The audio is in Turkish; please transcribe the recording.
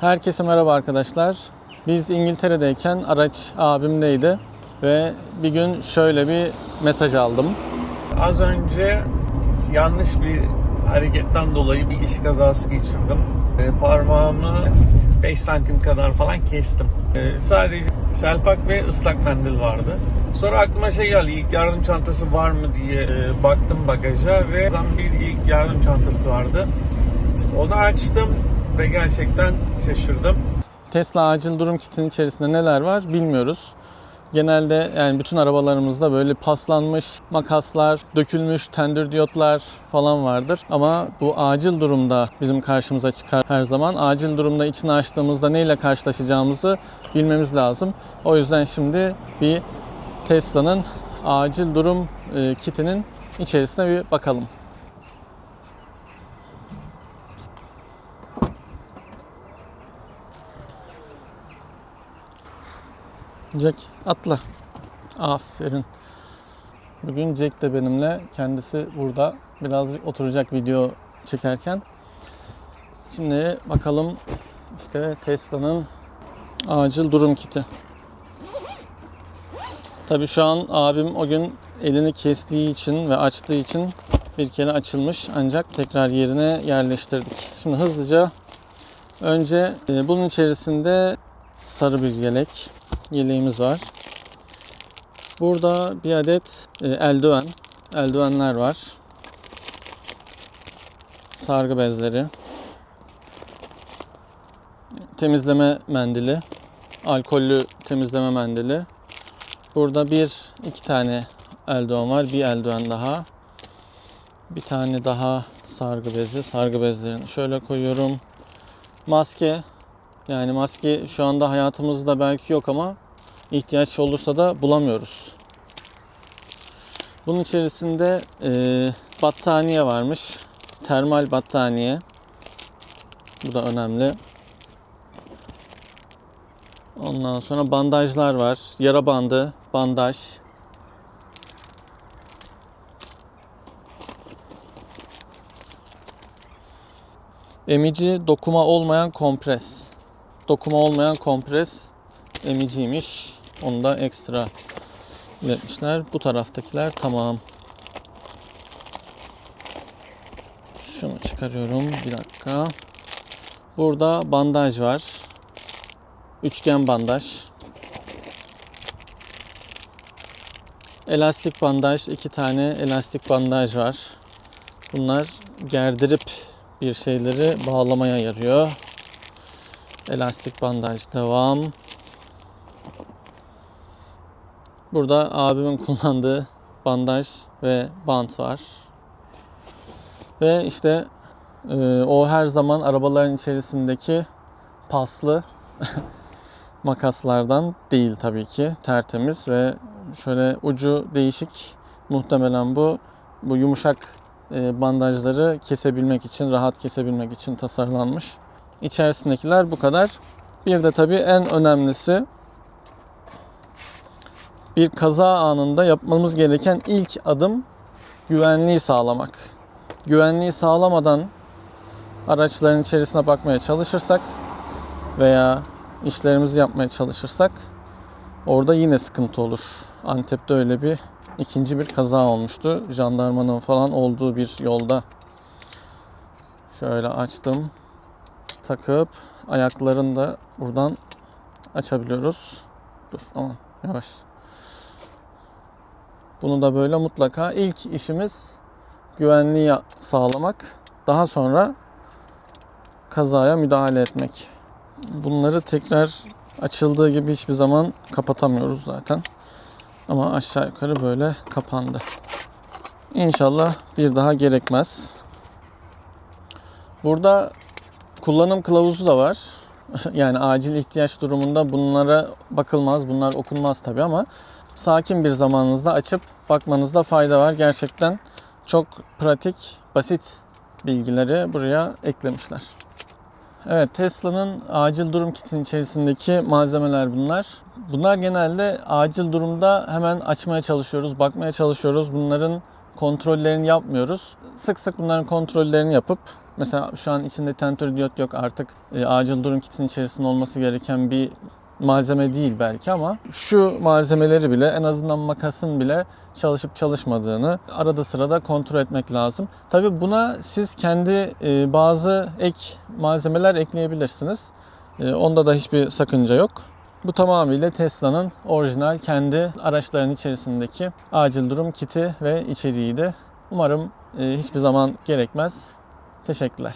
Herkese merhaba arkadaşlar. Biz İngiltere'deyken araç abimdeydi ve bir gün şöyle bir mesaj aldım. Az önce yanlış bir hareketten dolayı bir iş kazası geçirdim. E, parmağımı 5 santim kadar falan kestim. E, sadece selpak ve ıslak mendil vardı. Sonra aklıma şey geldi, ilk yardım çantası var mı diye e, baktım bagaja ve bir ilk yardım çantası vardı. Onu açtım ve gerçekten şaşırdım. Tesla acil durum kitinin içerisinde neler var bilmiyoruz. Genelde yani bütün arabalarımızda böyle paslanmış makaslar, dökülmüş tendür diyotlar falan vardır. Ama bu acil durumda bizim karşımıza çıkar her zaman. Acil durumda içini açtığımızda neyle karşılaşacağımızı bilmemiz lazım. O yüzden şimdi bir Tesla'nın acil durum e, kitinin içerisine bir bakalım. Jack atla. Aferin. Bugün Jack de benimle. Kendisi burada. Biraz oturacak video çekerken. Şimdi bakalım işte Tesla'nın acil durum kiti. Tabii şu an abim o gün elini kestiği için ve açtığı için bir kere açılmış ancak tekrar yerine yerleştirdik. Şimdi hızlıca önce e, bunun içerisinde sarı bir yelek, yeleğimiz var. Burada bir adet e, eldiven, eldivenler var. Sargı bezleri. Temizleme mendili, alkollü temizleme mendili. Burada bir, iki tane eldiven var, bir eldiven daha. Bir tane daha sargı bezi, sargı bezlerini şöyle koyuyorum. Maske, yani maske şu anda hayatımızda belki yok ama ihtiyaç olursa da bulamıyoruz. Bunun içerisinde e, battaniye varmış. Termal battaniye. Bu da önemli. Ondan sonra bandajlar var. Yara bandı, bandaj. Emici dokuma olmayan kompres. Dokuma olmayan kompres emiciymiş. Onu da ekstra iletmişler. Bu taraftakiler tamam. Şunu çıkarıyorum. Bir dakika. Burada bandaj var. Üçgen bandaj. Elastik bandaj. iki tane elastik bandaj var. Bunlar gerdirip bir şeyleri bağlamaya yarıyor. Elastik bandaj devam. Burada abimin kullandığı bandaj ve bant var. Ve işte e, o her zaman arabaların içerisindeki paslı makaslardan değil tabii ki. Tertemiz ve şöyle ucu değişik. Muhtemelen bu bu yumuşak e, bandajları kesebilmek için, rahat kesebilmek için tasarlanmış. İçerisindekiler bu kadar. Bir de tabii en önemlisi bir kaza anında yapmamız gereken ilk adım güvenliği sağlamak. Güvenliği sağlamadan araçların içerisine bakmaya çalışırsak veya işlerimizi yapmaya çalışırsak orada yine sıkıntı olur. Antep'te öyle bir ikinci bir kaza olmuştu. Jandarmanın falan olduğu bir yolda. Şöyle açtım. Takıp ayaklarını da buradan açabiliyoruz. Dur aman yavaş. Bunu da böyle mutlaka ilk işimiz güvenliği sağlamak. Daha sonra kazaya müdahale etmek. Bunları tekrar açıldığı gibi hiçbir zaman kapatamıyoruz zaten. Ama aşağı yukarı böyle kapandı. İnşallah bir daha gerekmez. Burada kullanım kılavuzu da var. yani acil ihtiyaç durumunda bunlara bakılmaz, bunlar okunmaz tabi ama sakin bir zamanınızda açıp bakmanızda fayda var. Gerçekten çok pratik, basit bilgileri buraya eklemişler. Evet Tesla'nın acil durum kitinin içerisindeki malzemeler bunlar. Bunlar genelde acil durumda hemen açmaya çalışıyoruz, bakmaya çalışıyoruz. Bunların kontrollerini yapmıyoruz. Sık sık bunların kontrollerini yapıp Mesela şu an içinde tentür diyot yok artık e, acil durum kitinin içerisinde olması gereken bir malzeme değil belki ama şu malzemeleri bile en azından makasın bile çalışıp çalışmadığını arada sırada kontrol etmek lazım. Tabi buna siz kendi e, bazı ek malzemeler ekleyebilirsiniz. E, onda da hiçbir sakınca yok. Bu tamamıyla Tesla'nın orijinal kendi araçların içerisindeki acil durum kiti ve içeriğiydi. Umarım e, hiçbir zaman gerekmez. Teşekkürler.